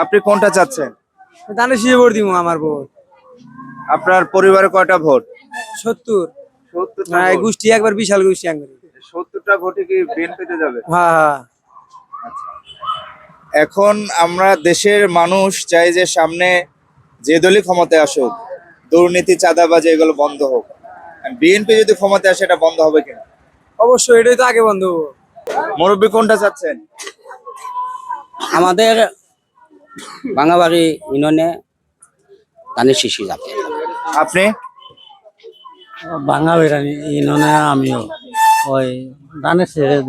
আপনি কোনটা চাচ্ছেন? দানে শিয়ে ভোট দিব আমার ভোট। আপনার পরিবারে কয়টা ভোট? সত্তর। সত্তরটা হ্যাঁ গোষ্ঠী একবার বিশাল গোষ্ঠী একবার সত্তরটা ভোটে কি বিএনপিতে যাবে? হ্যাঁ হ্যাঁ। এখন আমরা দেশের মানুষ চাই যে সামনে যে দলই ক্ষমতায় আসুক দুর্নীতি চাঁদাবাজি এগুলো বন্ধ হোক। বিএনপি যদি ক্ষমতায় আসে এটা বন্ধ হবে কিনা? অবশ্যই এটাই তো আগে বন্ধ হব। মুরব্বী কোনটা চাচ্ছেন? আমাদের বাঙাবাড়ি ইউনিয়নে ধানের শিশি যাবে আপনি? বাঙা বেড়ানি ইননে আমিও। ওই ধানের ছেড়ে দিব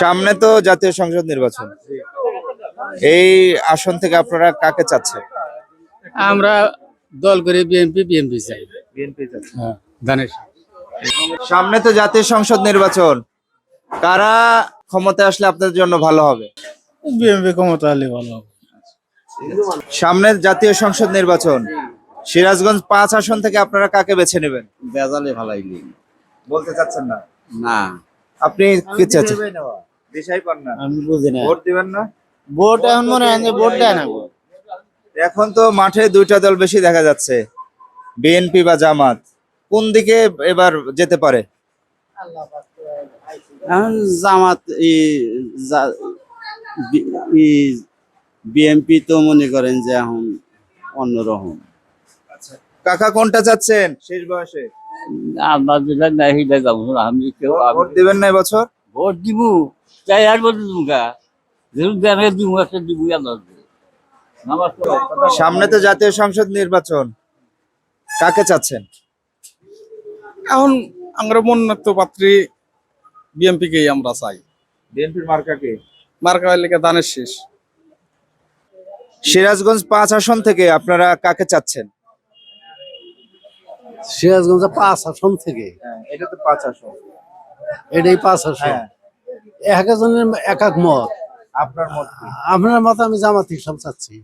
সামনে তো জাতীয় সংসদ নির্বাচন। এই আসন থেকে আপনারা কাকে চাচ্ছেন? আমরা দল করে বিএনপি বিএনপি চাই। বিএনপি চাচ্ছেন হ্যাঁ ধানের সামনে তো জাতীয় সংসদ নির্বাচন। কারা ক্ষমতায় আসলে আপনাদের জন্য ভালো হবে? বিএনপি ক্ষমতা হলে ভালো হবে। সামনে জাতীয় সংসদ নির্বাচন। সিরাজগঞ্জ পাঁচ আসন থেকে আপনারা কাকে বেছে নেবেন? বেজালে ভালাইলি। বলতে চাচ্ছেন না? না। আপনি কি চাচ্ছেন? দিশাই পান না। আমি বুঝি না। ভোট দিবেন না? ভোট এখন মনে হয় যে ভোট দেয় না এখন তো মাঠে দুইটা দল বেশি দেখা যাচ্ছে। বিএনপি বা জামাত। কোন দিকে এবার যেতে পারে? জামাত বিএনপি তো মনে করেন যে এখন অন্যরকম। কাকা কোনটা চাচ্ছেন শেষ বয়সে? আমরা যেটা নাই সেটা যাব। না। আমি কেউ ভোট দিবেন না এবছর? ভোট দিব। চাই আর ভোট দিব গা। যেহেতু ব্যাংকে দিব একটা দিব আমার আমার তো সামনে তো জাতীয় সংসদ নির্বাচন। কাকে চাচ্ছেন? এখন আমরা মন্নাত্য পাত্রী বিএমপি কেই আমরা চাই। বিএনপির মার্কাকে মার্কা এলাকা দানের শেষ। সিরাজগঞ্জ পাঁচ আসন থেকে আপনারা কাকে চাচ্ছেন? সিরাজগঞ্জ পাঁচ আসন থেকে। এটা তো পাঁচ আসন। এটাই পাঁচ আসন। হ্যাঁ। এক একজনের এক এক মত। আপনার মত আপনার মত আমি জামাতি সব চাচ্ছি।